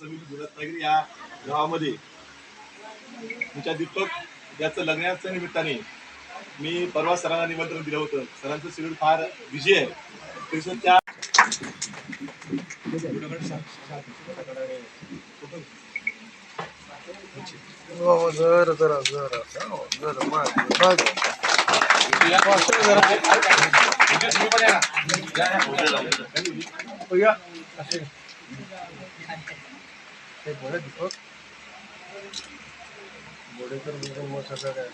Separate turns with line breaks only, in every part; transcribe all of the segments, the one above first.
समिती रत्नागिरी या गावामध्ये. तुमच्या दीपक याचं लग्नाच्या निमित्ताने मी परवा सरांना निमंत्रण दिलं होतं. सरांचं शेड्यूल फार बिझी आहे. तसं त्या
हो, जरा जरा जरा जरा माग माग या असे हे. बरं दीपक बोडेकर मग सगळं काय.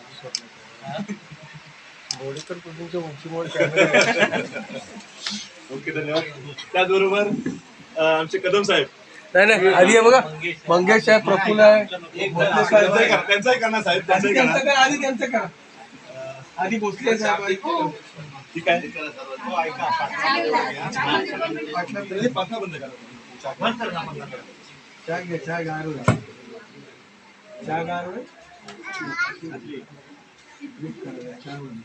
बोडेकर तुमच्या उंचीमुळे
ओके धन्यवाद. त्याचबरोबर अं, आमचे कदम साहेब.
नाही नाही आधी आहे बघा. मंगेश आहे प्रफुल्ल आहे. भोसले साहेब
त्यांचाही
आहे.
करा त्यांचाही करणार साहेब
आधी
त्यांचाही
त्यांचं
करणार.
करा आधी त्यांचं करा. आधी भोसले साहेब आहे.
ठीक आहे. पंखा बंद करा,
चहा होईल.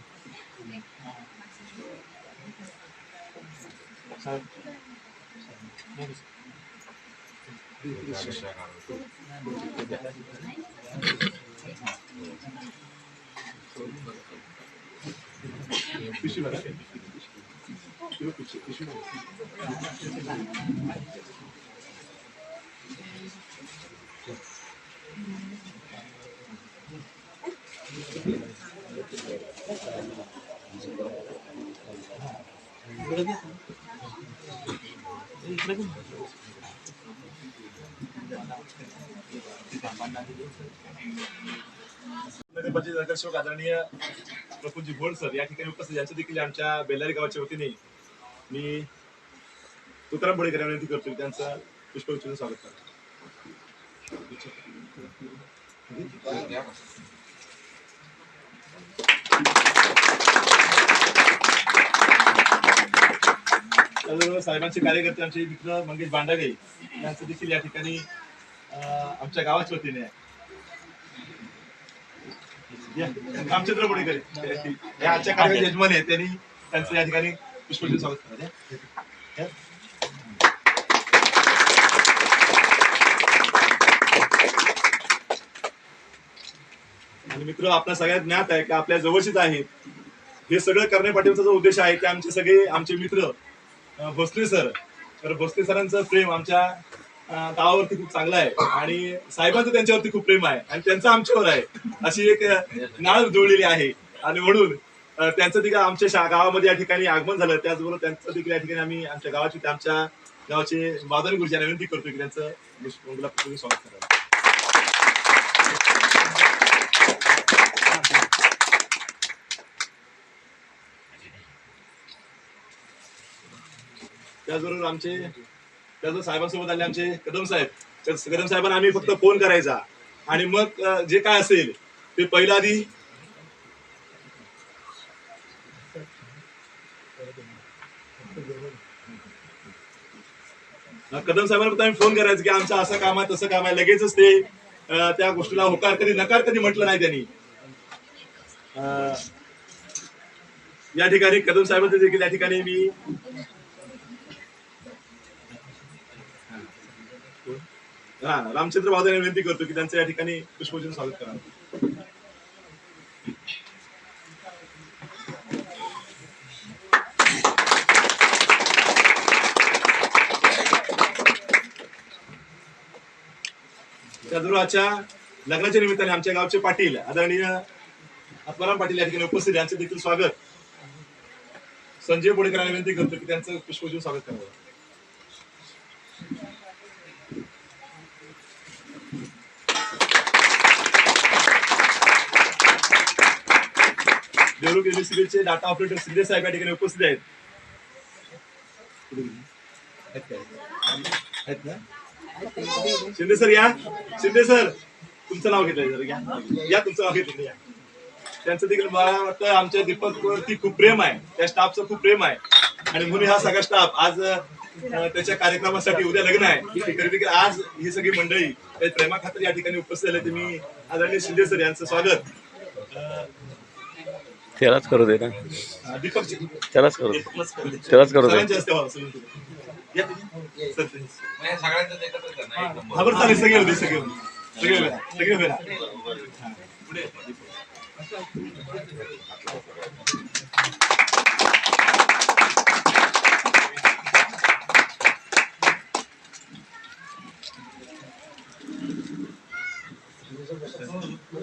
पिशवी भरा. पिशवी, पिशवी, पिशवी भरा. नगरपंचायत नगरसेवक आदरणीय प्रफुलजी भोड सर या ठिकाणी उपस्थित यांच्या देखील आमच्या बेल्लारी गावाच्या वतीने मी तुकाराम बोडेकर विनंती करतो त्यांचं पुष्पगुच्छ स्वागत करतो. त्याचबरोबर साहेबांचे कार्यकर्ते आमचे मित्र मंगेश बांडागे यांचं देखील या ठिकाणी आमच्या गावाच्या वतीने आहे. रामचंद्र बोडेकर आजच्या कार्यक्रमाचे यजमान आहेत. त्यांनी त्यांचं या ठिकाणी पुष्पगुच्छ स्वागत करा या. आणि मित्र आपल्या सगळ्यात ज्ञात आहे की आपल्या जवळचीच आहेत. हे सगळं करण्यापाठीचा जो उद्देश आहे ते आमचे सगळे आमचे मित्र भोसले सर. तर भोसले सरांचं प्रेम आमच्या गावावरती खूप चांगलं आहे आणि साहेबांचं त्यांच्यावरती खूप प्रेम आहे आणि त्यांचं आमच्यावर आहे. अशी एक नाळ जुळलेली आहे. आणि म्हणून त्यांचं देखील आमच्या गावामध्ये या ठिकाणी आगमन झालं. त्याचबरोबर त्यांचं देखील या ठिकाणी आम्ही आमच्या गावाची आमच्या गावाचे वादन गुरुजी विनंती करतो की त्यांचं स्वागत करा त्याचबरोबर आमचे त्याचबरोबर साहेबांसोबत आले आमचे कदम साहेब. कदम साहेबांना आम्ही फक्त फोन करायचा. आणि मग जे काय असेल ते पहिला आधी कदम साहेबांना आम्ही फोन करायचं की आमचं असं काम आहे तसं काम आहे. लगेचच ते त्या गोष्टीला होकार कधी नकार कधी म्हटलं नाही त्यांनी. या ठिकाणी कदम साहेबांचे देखील या ठिकाणी मी हा रामचंद्र भाऊ विनंती करतो की त्यांचं या ठिकाणी पुष्पपूजन स्वागत करा. चंद्रुराच्या लग्नाच्या निमित्ताने आमच्या गावचे पाटील आदरणीय आत्माराम पाटील या ठिकाणी उपस्थित यांचे यांचं देखील स्वागत. संजय बोडेकरांना विनंती करतो की त्यांचं पुष्पपूजन स्वागत करावं. देवरुख युनिव्हर्सिटीचे डाटा ऑपरेटर शिंदे साहेब या ठिकाणी उपस्थित आहेत. शिंदे सर या. शिंदे सर तुमचं नाव घेतलंय सर या या तुमचं नाव घेतलं या. त्यांचं देखील मला वाटतं आमच्या दीपक वरती खूप प्रेम आहे. त्या स्टाफचं खूप प्रेम आहे. आणि म्हणून हा सगळा स्टाफ आज त्याच्या कार्यक्रमासाठी उद्या लग्न आहे. तरी देखील आज ही सगळी मंडळी प्रेमा खातर या ठिकाणी उपस्थित झाले. तुम्ही आदरणीय शिंदे सर यांचं स्वागत.
त्यालाच करू दे ना. त्यालाच करू दे. त्यालाच करू दे.
सरांचे असते हो, सरांचे. या तुम्ही. सर, तुम्ही.
म्हणजे सगळ्यांचं एकत्रच आहे ना एक नंबर
हा बरं चालेल सगळे होते सगळे होते. सगळे उभे राहा, सगळे उभे राहा. हा. पुढे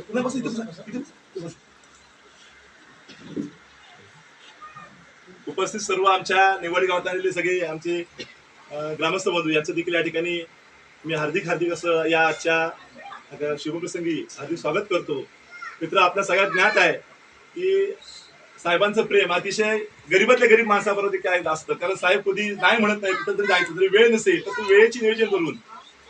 नाही, बस इथं बसा, इथं बसा, इथं बसा. उपस्थित सर्व आमच्या निवडी गावात आलेले सगळे आमचे ग्रामस्थ बंधू यांचं देखील या ठिकाणी मी हार्दिक हार्दिक असं या आजच्या शुभप्रसंगी हार्दिक स्वागत करतो. मित्र आपल्या सगळ्यात ज्ञात आहे की साहेबांचं प्रेम अतिशय गरीबातल्या गरीब माणसाबरोबर काय असतं कारण साहेब कधी नाही म्हणत नाही कुठं तरी जायचं तरी वेळ नसेल तर तू वेळेची नियोजन करून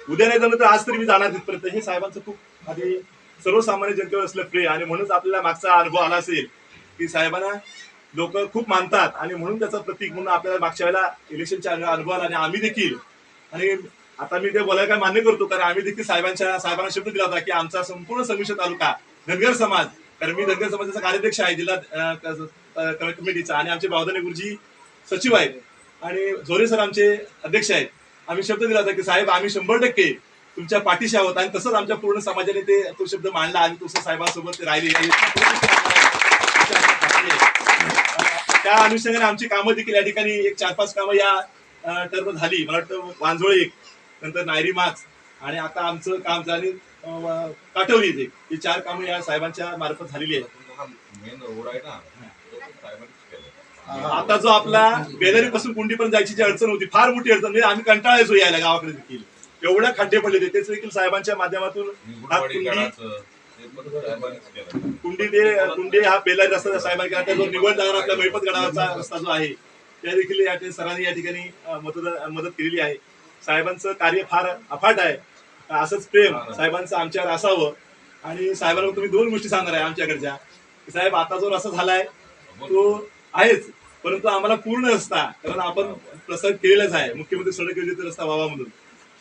उद्या नाही झालं तर आज तरी मी जाणार तिथपर्यंत. हे साहेबांचं खूप आधी सर्वसामान्य जनतेवर असलं प्रेम. आणि म्हणूनच आपल्याला मागचा अनुभव आला असेल की साहेबांना लोक खूप मानतात आणि म्हणून त्याचं प्रतीक म्हणून आपल्याला मागच्या वेळेला इलेक्शनच्या अनुभव आला आणि आम्ही देखील. आणि आता मी ते बोलायला काय मान्य करतो कारण आम्ही देखील साहेबांच्या साहेबांना शब्द दिला होता की आमचा संपूर्ण संमिश्र तालुका धनगर समाज कारण मी धनगर समाजाचा कार्याध्यक्ष आहे जिल्हा कमिटीचा आणि आमचे बावधने गुरुजी सचिव आहेत आणि झोरे सर आमचे अध्यक्ष आहेत. आम्ही शब्द दिला होता की साहेब आम्ही शंभर टक्के तुमच्या पाठीशी आहोत आणि तसंच आमच्या पूर्ण समाजाने ते तो शब्द मांडला आणि तुमच्या साहेबांसोबत राहिले. त्या अनुषंगाने आमची कामं देखील या ठिकाणी एक चार पाच कामं या टर्म झाली. मला वाटतं वांजोळे एक नंतर नायरी माच आणि आता आमचं काम झाली काटवली एक. ही चार कामं या साहेबांच्या मार्फत झालेली आहेत.
तो पण
आता जो आपला बेदारी पासून कुंडीपर्यंत जायची जी अडचण होती फार मोठी अडचण. म्हणजे आम्ही कंटाळायचो यायला गावाकडे देखील. एवढ्या खड्डे पडले होते. तेच देखील साहेबांच्या माध्यमातून कुंडी
ते
कुंडी हा बेलारी रस्ता साहेबांकडे केला. निवड जाणार आपल्या मैपत गडावरचा रस्ता जो आहे त्या देखील या ठिकाणी सरांनी या ठिकाणी मदत मदत केलेली आहे. साहेबांचं कार्य फार अफाट आहे. असंच प्रेम साहेबांचं आमच्यावर असावं. आणि साहेबांना तुम्ही दोन गोष्टी सांगणार आहे आमच्याकडच्या. साहेब आता जो रस्ता झालाय तो आहेच परंतु आम्हाला पूर्ण रस्ता कारण आपण प्रसार केलेलाच आहे. मुख्यमंत्री सडक योजनेचा रस्ता व्हावा म्हणून.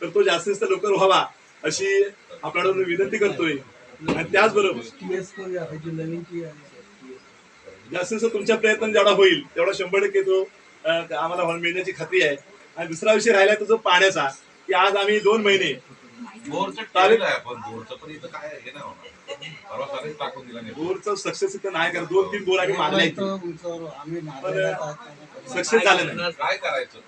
तर तो जास्तीत जास्त लवकर व्हावा अशी आपल्याकडून विनंती करतोय. आणि त्याचबरोबर. जास्तीत जास्त तुमच्या प्रयत्न जेवढा होईल तेवढा शंभर टक्के तो आम्हाला होऊन मिळण्याची खात्री आहे. आणि दुसरा विषय राहिला तो जो पाण्याचा की आज आम्ही दोन महिने
बोरचं टाकलं आहे आपण बोरचं पण इथं काय हे नाही होणार. परवा सारेच टाकून दिला नाही.
बोरचं सक्सेस इथं नाही कारण दोन तीन बोर आम्ही मारले सक्सेस झालं नाही.
काय करायचं?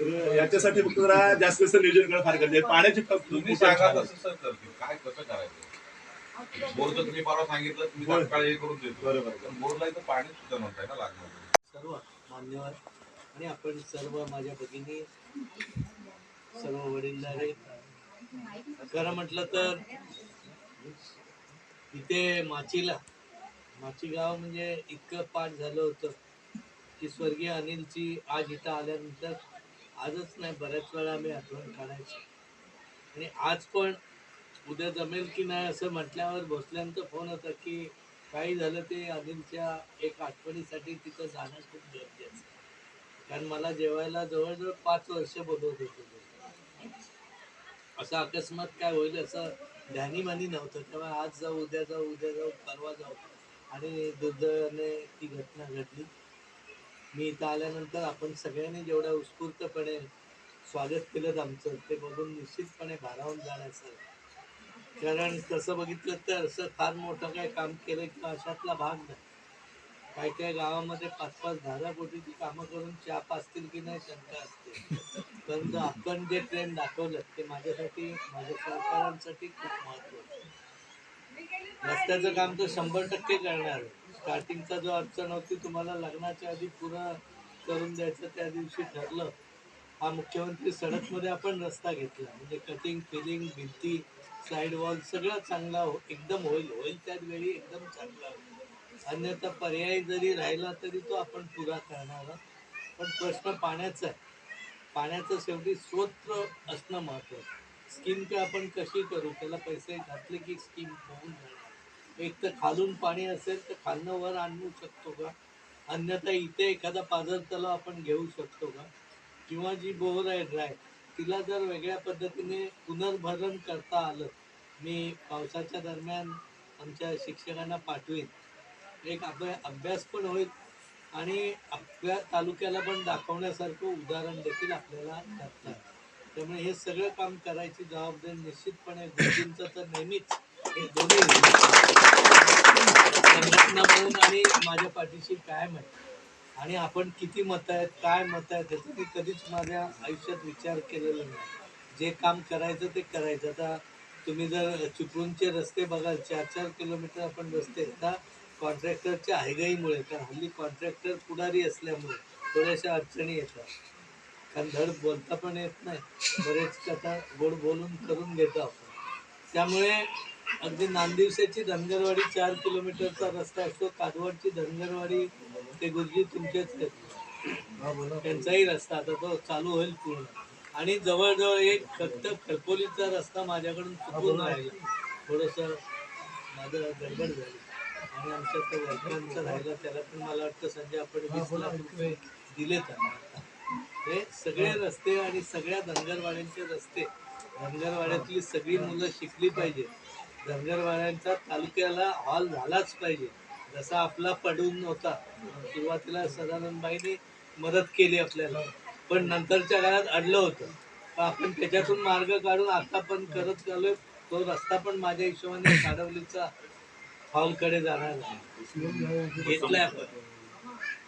तर याच्यासाठी फक्त जरा जास्त जास्त नियोजन करणं फार गरजेचं आहे. पाण्याची खूप
तुम्ही
मोठी
सांगा
अडचण आहे.
तसं सर करतील काय कसं करायचं? बोरचं तुम्ही परवा सांगितलं तुम्ही
बोर.
तात्काळ हे करून देतो.
बरोबर
पण बोरला इथं पाणी सुद्धा नव्हतं ना लागणार.
सर्व मान्यवर आणि आपण सर्व माझ्या भगिनी सर्व वडीलधारे. खरं म्हटलं तर इथे माचीला माची गाव म्हणजे इतकं पाठ झालं होतं की स्वर्गीय अनिलची आज इथं आल्यानंतर आजच नाही बऱ्याच वेळा आम्ही आठवण काढायचो. आणि आज पण उद्या जमेल की नाही असं म्हटल्यावर भोसल्यांचा फोन होता की काही झालं ते अनिलच्या एक आठवणीसाठी तिथं जाणं खूप गरजेचं कारण मला जेवायला जवळजवळ पाच वर्ष बोलवत होते असं अकस्मात काय होईल असं ध्यानीमानी नव्हतं. तेव्हा आज जाऊ उद्या जाऊ उद्या जाऊ परवा जाऊ. आणि दुर्दैवाने ती घटना घडली. मी इथं आल्यानंतर आपण सगळ्यांनी जेवढ्या उत्स्फूर्तपणे स्वागत केलं आमचं ते बघून निश्चितपणे भारावून जाण्याचं कारण तसं बघितलं तर असं फार मोठं काही काम केलं किंवा अशातला भाग नाही. काय काय गावामध्ये पाच पाच दहा कोटीची कामं करून चहा पाचतील की नाही शंका असते. परंतु आपण जे ट्रेंड दाखवलं ते माझ्यासाठी माझ्या सरकारांसाठी खूप महत्वाचं आहे. रस्त्याचं काम तर शंभर टक्के करणार स्टार्टिंगचा जो अडचण होती तुम्हाला लग्नाच्या आधी पुरं करून द्यायचं त्या दिवशी ठरलं. हा मुख्यमंत्री सडकमध्ये आपण रस्ता घेतला. म्हणजे कटिंग फिलिंग भिंती साईड वॉल सगळं चांगला हो एकदम होईल. होईल त्याच वेळी एकदम चांगला. होईल अन्यथा पर्याय जरी राहिला तरी तो आपण पुरा करणार पण प्रश्न पाण्याचा आहे. पाण्याचं शेवटी स्रोत असणं महत्त्वाचं. स्कीम काय आपण कशी करू? त्याला पैसे घातले की स्कीम होऊन जाणार. एक तर खालून पाणी असेल तर खालनं वर आणू शकतो का? अन्यथा इथे एखादा पाझर तलाव आपण घेऊ शकतो का? किंवा जी बोर आहे ड्राय तिला जर वेगळ्या पद्धतीने पुनर्भरण करता आलं मी पावसाच्या दरम्यान आमच्या शिक्षकांना पाठवेन. एक अभ्या अभ्यास पण होईल आणि आपल्या तालुक्याला पण दाखवण्यासारखं उदाहरण देखील आपल्याला लागतात त्यामुळे हे सगळं काम करायची जबाबदारी निश्चितपणे गुरुजींचं तर नेहमीच हे दोन्ही संघटना म्हणून आणि माझ्या पाठीशी कायम आहे आणि आपण किती मत आहेत काय मत आहेत त्याचं मी कधीच माझ्या आयुष्यात विचार केलेला नाही. जे काम करायचं ते करायचं. आता तुम्ही जर चिपळूणचे रस्ते बघाल चार चार किलोमीटर आपण रस्ते आता कॉन्ट्रॅक्टरच्या हायगाईमुळे कारण हल्ली कॉन्ट्रॅक्टर पुढारी असल्यामुळे थोड्याशा अडचणी येतात. कारण धड बोलता पण येत नाही. बरेच आता गोड बोलून करून घेतो आपण. त्यामुळे अगदी नांदिवसाची धनगरवाडी चार किलोमीटरचा रस्ता असतो. कादवडची धनगरवाडी ते गुरुजी तुमचेच.
हा
त्यांचाही रस्ता आता तो चालू होईल पूर्ण. आणि जवळजवळ एक फक्त खरपोलीचा रस्ता माझ्याकडून चुकून राहिला. थोडस माझं गडबड झाली. आणि आमच्या त्या वर्करांचा राहिला. त्याला पण मला वाटतं संजय आपण वीस लाख रुपये दिले त्यांना हे सगळे रस्ते आणि सगळ्या धनगरवाड्यांचे रस्ते. धनगरवाड्यातली सगळी मुलं शिकली पाहिजे धनगरवाड्यांचा तालुक्याला हॉल झालाच पाहिजे. जसा आपला पडून होता सुरुवातीला सदानंदबाईंनी मदत केली आपल्याला. पण नंतरच्या काळात अडलं होतं. आपण त्याच्यातून मार्ग काढून आता पण करत चालू तो रस्ता पण माझ्या हिशोबाने काडवलीचा हॉलकडे जाणार आहे. घेतलाय आपण.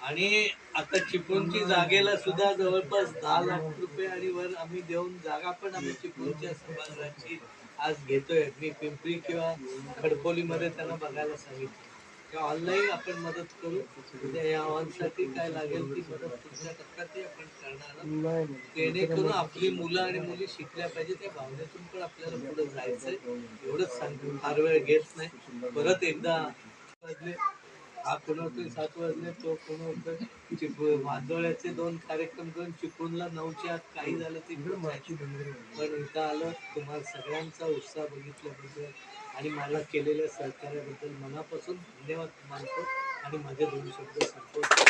आणि आता चिपळूणची जागेला सुद्धा जवळपास दहा लाख रुपये आणि वर आम्ही देऊन जागा पण आम्ही चिपळूणच्या सभागृहाची आज घेतोय मी पिंपरी किंवा खडकोलीमध्ये त्यांना बघायला सांगितलं. किंवा ऑनलाईन आपण मदत करू. उद्या या आव्हानासाठी काय लागेल ती मदत टप्प्यातही आपण करणार. जेणेकरून आपली मुलं आणि मुली शिकल्या पाहिजे. त्या भावनेतून पण आपल्याला पुढे जायचंय. एवढंच सांगतो. फार वेळ घेत नाही. परत एकदा हा कोणावतोय सात वाजले तो कोणावतोय चिपळूण वादोळ्याचे दोन कार्यक्रम करून चिपळूणला नऊच्या आत काही झालं
तिकडे माहिती
पण इथं आलं तुम्हाला सगळ्यांचा उत्साह बघितल्याबद्दल आणि मला केलेल्या सहकार्याबद्दल मनापासून धन्यवाद मानतो आणि माझे दोन शब्द संपवतो.